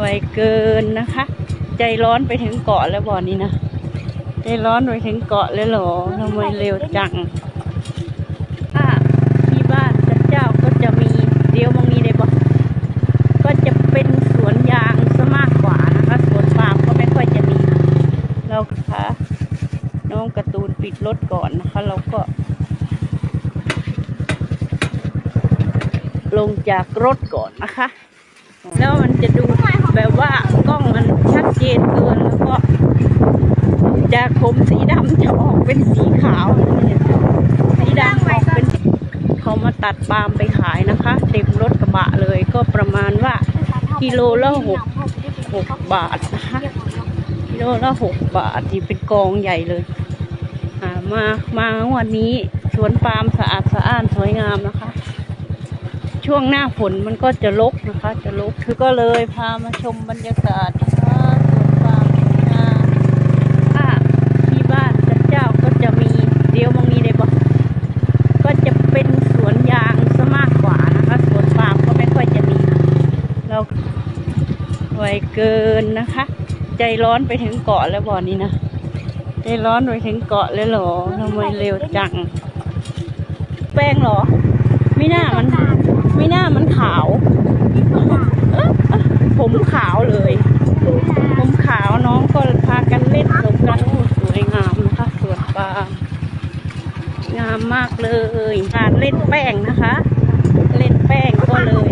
ไวเกินนะคะ ใจร้อนไปถึงเกาะแล้วบ่อนี้นะ ใจร้อนไปถึงเกาะเลยเหรอทำไมเร็วจังถ้าที่บ้านจันเจ้าก็จะมีเดียวมองนี้ได้บ่ก็จะเป็นสวนยางซะมากกว่านะคะ สวนปาล์มก็ไม่ค่อยจะมีเราค่ะน้องการ์ตูนปิดรถก่อนนะคะ เราก็ ลงจากรถก่อนนะคะ แล้วมันจะดู แบบว่ากล้องมันชัดเจนเกินแล้วก็จากผมสีดำจะออกเป็นสีขาวสีดำออกเป็นเขามาตัดปาล์มไปขายนะคะ เต็มรถกระบะเลยก็ประมาณว่ากิโลละหกหกบาทนะคะกิโลละหกบาทนี่เป็นกองใหญ่เลยอ่ามามาวันนี้สวนปาล์มสะอาดสะอ้านสวยงามนะคะ ช่วงหน้าฝนมันก็จะรกนะคะ จะรกคือก็เลยพามาชมบรรยากาศนะคะสวนปาล์มสวยงามถ้าที่บ้านจันเจ้าก็จะมีเดียวมองนี้ได้บ่ก็จะเป็นสวนยางซะมากกว่านะคะสวนปาล์มก็ไม่ค่อยจะมีเราไวเกินนะคะ ใจร้อนไปถึงเกาะแล้วบ่อนี้นะใจร้อนไปถึงเกาะเลยเหรอทำไมเร็วจัง แป้งเหรอไม่น่ามัน ไม่น่ามันขาว ผมขาวเลย ผมขาวน้องก็พากันเล่นสงกรานต์โอ้สวยงามนะคะสวนปาล์มงามมากเลยการเล่นแป้งนะคะ เล่นแป้งก็เลย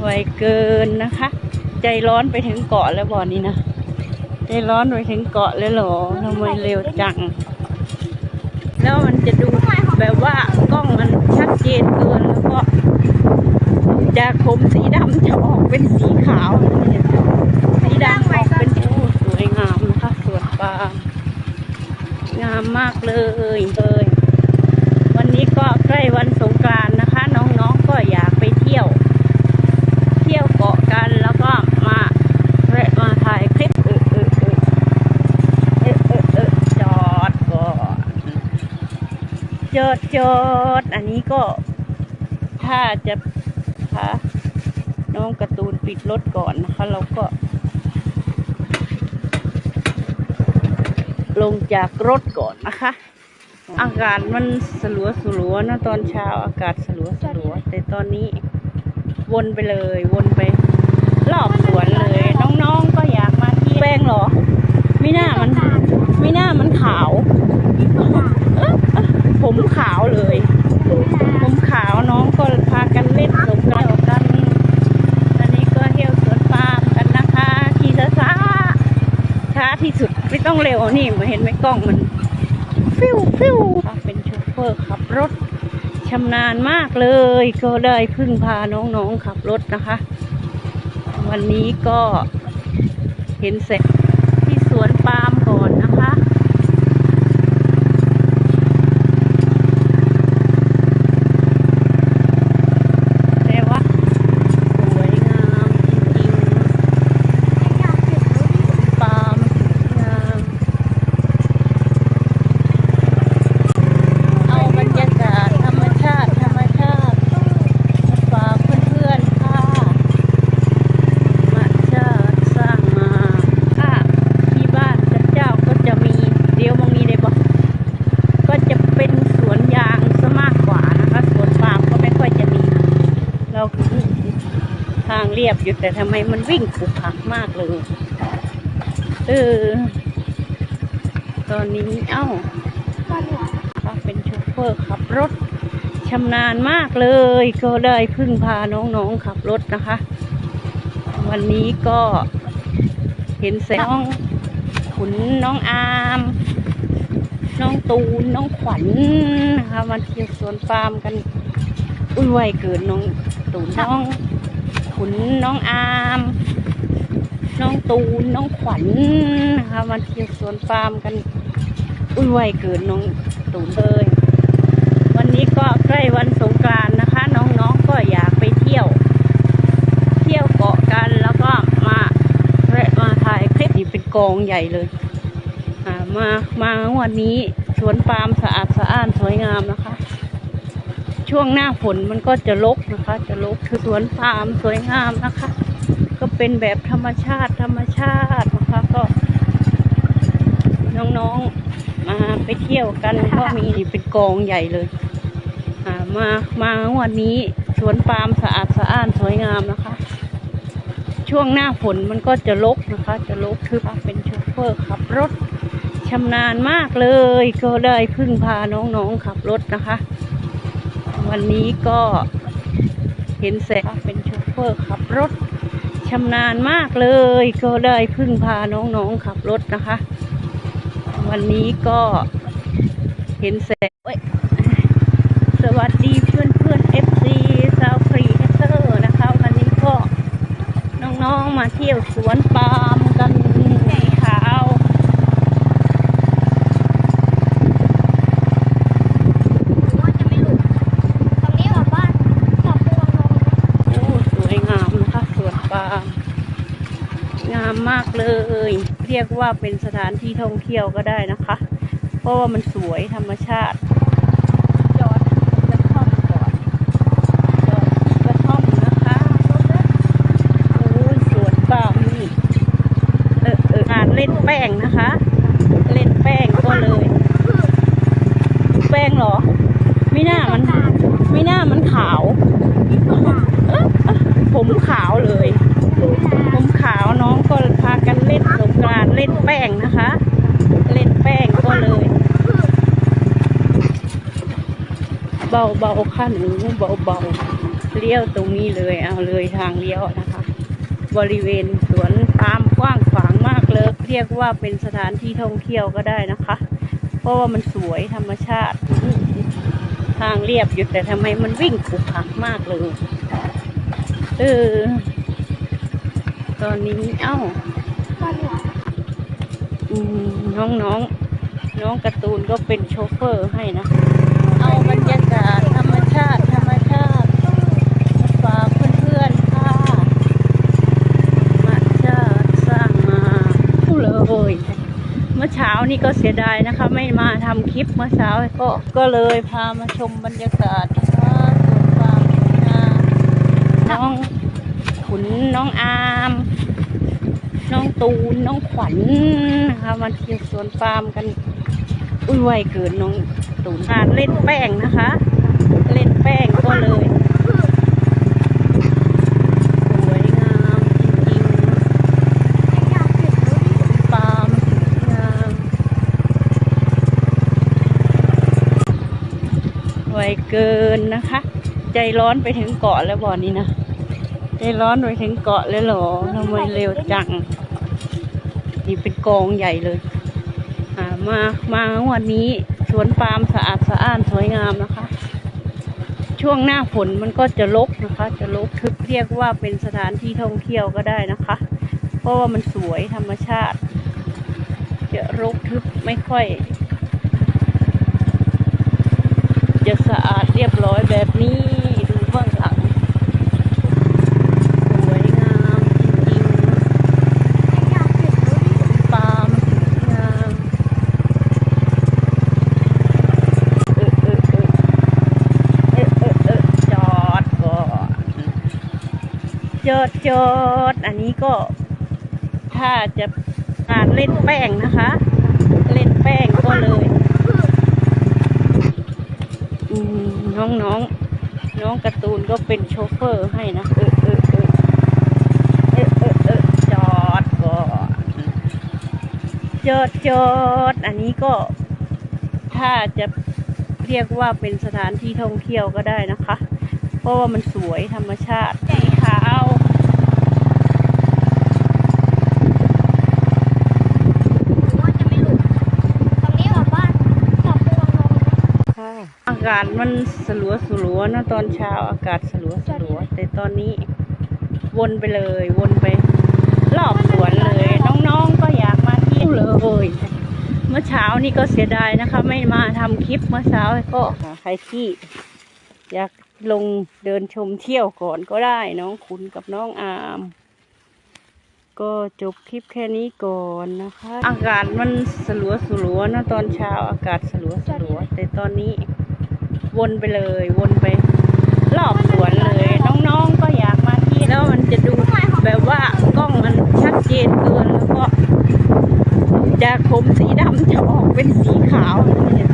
ไวเกินนะคะ ใจร้อนไปถึงเกาะแล้วบ่อนี้นะใจร้อนไปถึงเกาะเลยเหรอทำไมเร็วจัง แล้วมันจะดูแบบว่ากล้องมันชัดเจนเกินแล้วก็ จากผมสีดำจะออกเป็นสีขาวสีดำออกเป็นโอ้สวยงามนะคะสวนปาล์มงามมากเลยเลยวันนี้ก็ใกล้วันสงกรานต์นะคะ น้องๆก็อยากไปเที่ยว เที่ยวเกาะกันแล้วก็มาแวะมาถ่ายคลิปเออเออเออเออเออเออจอดก่อน จอดจอดอันนี้ก็ ถ้าจะพาน้องการ์ตูนปิดรถก่อนนะคะ เราก็ ลงจากรถก่อนนะคะ อากาศมันสลัวสลัวนะตอนเช้าอากาศสลัวสลัวแต่ตอนนี้วนไปเลยวนไปรอบสวนเลย น้องๆก็อยากมาที่แป้งเหรอไม่น่ามันไม่น่ามันขาว ผมขาวเลยผมขาวน้องก็พากันเล่นสงกรานต์กันอันนี้ก็เที่ยวสวนปาล์มกันนะคะขี่ช้าๆช้าที่สุดไม่ต้องเร็วนี่มาเห็นไหมกล้องมันฟิวฟิวเป็นโชเฟอร์ขับรถชำนาญมากเลย ก็ได้พึ่งพาน้องๆขับรถนะคะ วันนี้ก็เห็นเสร็จที่สวนปาล์มก่อนนะคะ แต่ว่าสวยงามจริงๆปาล์มงามเอาบรรยากาศธรรมชาติ ธรรมชาติมาฝากเพื่อนๆค่ะมาชาติสร้างมาค่ะที่บ้านจันเจ้าก็จะมีเดียวมองนี้ได้บ่ก็จะเป็นสวนยางซะมากกว่านะคะ สวนปาล์มก็ไม่ค่อยจะมี เราทางเรียบอยู่แต่ทำไมมันวิ่งขรุขระมากเลยเออตอนนี้เอ้าถ้าเป็นโชเฟอร์ขับรถชำนาญมากเลย ก็ได้พึ่งพาน้องๆขับรถนะคะ วันนี้ก็เห็นแสงน้องขุนน้องอามน้องตูนน้องขวัญนะคะมาเที่ยวสวนปาล์มกัน อุ้ยไวเกินน้องตูนน้อง ขุนน้องอามน้องตูนน้องขวัญนะคะมาเที่ยวสวนปาล์มกันอุ้ยไวเกินน้องตูนเลยวันนี้ก็ใกล้วันสงกรานต์นะคะ น้องๆก็อยากไปเที่ยว เที่ยวเกาะกันแล้วก็มาแวะมาถ่ายคลิปนี่เป็นกองใหญ่เลยอ่ามามาวันนี้สวนปาล์มสะอาดสะอ้านสวยงามนะคะ ช่วงหน้าฝนมันก็จะรกนะคะ จะรกสวนปาล์มสวยงามนะคะ ก็เป็นแบบธรรมชาติธรรมชาตินะคะก็ น้องๆมาไปเที่ยวกันก็มีเป็นกองใหญ่เลยอ่ามามาวันนี้สวนปาล์มสะอาดสะอ้านสวยงามนะคะ ช่วงหน้าฝนมันก็จะรกนะคะ จะรกคือเป็นโชเฟอร์ขับรถชำนาญมากเลย ก็ได้พึ่งพาน้องๆขับรถนะคะ วันนี้ก็เห็นแสงเป็นโชเฟอร์ขับรถชำนาญมากเลย ก็ได้พึ่งพาน้องๆขับรถนะคะ วันนี้ก็เห็นแสงสวัสดีเพื่อนเพื่อนเอฟซีซาวฟรีเตอร์นะคะ วันนี้ก็น้องๆมาเที่ยวสวนปาล์มกันในขาว ว่าจะไม่หลุดตรงนี้แบบว่าจับพวงลง โอ้สวยงามนะคะสวนปาล์มงามมากเลย เรียกว่าเป็นสถานที่ท่องเที่ยวก็ได้นะคะ เพราะว่ามันสวยธรรมชาติจอดกระท่อมก่อนกระท่อมนะคะสวนปาล์มนี่เออเอองานเล่นแป้งนะคะ เล่นแป้งก็เลย แป้งเหรอไม่น่ามันไม่น่ามันขาว ผมขาวเลย ผมขาวน้องก็พากันเล่นสงกรานต์เล่นแป้งนะคะ เล่นแป้งก็เลย เบาเบาค่ะหนูเบาเบาเลี้ยวตรงนี้เลยเอาเลยทางเลี้ยวนะคะ บริเวณสวนปาล์มกว้างขวางมากเลย เรียกว่าเป็นสถานที่ท่องเที่ยวก็ได้นะคะ เพราะว่ามันสวยธรรมชาติ ทางเรียบอยู่แต่ทำไมมันวิ่งขรุขระมากเลยเออตอนนี้เอ้าวน้องน้องน้องการ์ตูนก็เป็นโชเฟอร์ให้นะ เอาบรรยากาศธรรมชาติ ธรรมชาติมาฝากเพื่อนๆค่ะมาชาติสร้างมาพูดเลย เมื่อเช้านี่ก็เสียดายนะคะ ไม่มาทำคลิปเมื่อเช้าก็ก็เลยพามาชมบรรยากาศนะคะสวนปาล์มสวยงามน้องขุนน้องอามน้องตูนน้องขวัญนะคะมาเที่ยวสวนปาล์มกันอุ้ยไวเกินน้องตูนงานเล่นแป้งนะคะ เล่นแป้งก็เลย สวยงามจริง อยากเก็บรูป ๆปาล์มสวยงามไว เกินนะคะ ใจร้อนไปถึงเกาะแล้วบ่อนี้นะ ใจร้อนไปถึงเกาะเลยเหรอทำไมเร็วจัง นี่เป็นกองใหญ่เลย อ่า มา มาวันนี้สวนปาล์มสะอาดสะอ้านสวยงามนะคะ ช่วงหน้าฝนมันก็จะรกนะคะ จะรกทึบเรียกว่าเป็นสถานที่ท่องเที่ยวก็ได้นะคะ เพราะว่ามันสวยธรรมชาติ จะรกทึบไม่ค่อย จะสะอาดเรียบร้อยแบบนี้ดูเบื้องหลังสวยงามจริงๆอยากเก็บรูปปาล์มงามเออเออเออเออเออเออจอดก่อนจอดจอดอันนี้ก็ ถ้าจะงานเล่นแป้งนะคะ เล่นแป้งก็เลย อืม น้องน้องน้องการ์ตูนก็เป็นโชเฟอร์ให้นะเออเออเออเออเออเออจอดก่อนจอดจอดอันนี้ก็ ถ้าจะเรียกว่าเป็นสถานที่ท่องเที่ยวก็ได้นะคะ เพราะว่ามันสวยธรรมชาติสีขาว ว่าจะไม่หลุดตรงนี้แบบว่าจับพวงลง ค่ะอากาศมันสลัวสลัวนะตอนเช้าอากาศสลัวสลัวแต่ตอนนี้วนไปเลย วนไปรอบสวนเลย น้องๆก็อยากมาเที่ยวเลยเมื่อเช้านี่ก็เสียดายนะคะ ไม่มาทำคลิปเมื่อเช้าก็ใครที่อยากลงเดินชมเที่ยวก่อนก็ได้น้องคุณกับน้องอาม ก็จบคลิปแค่นี้ก่อนนะคะ อากาศมันสลัวสลัวนะตอนเช้าอากาศสลัวสลัวแต่ตอนนี้ วนไปเลย วนไปรอบสวนเลย น้องๆก็อยากมาที่แล้วมันจะดูแบบว่ากล้องมันชัดเจนเกินแล้วก็จากผมสีดำจะออกเป็นสีขาวเนี่ย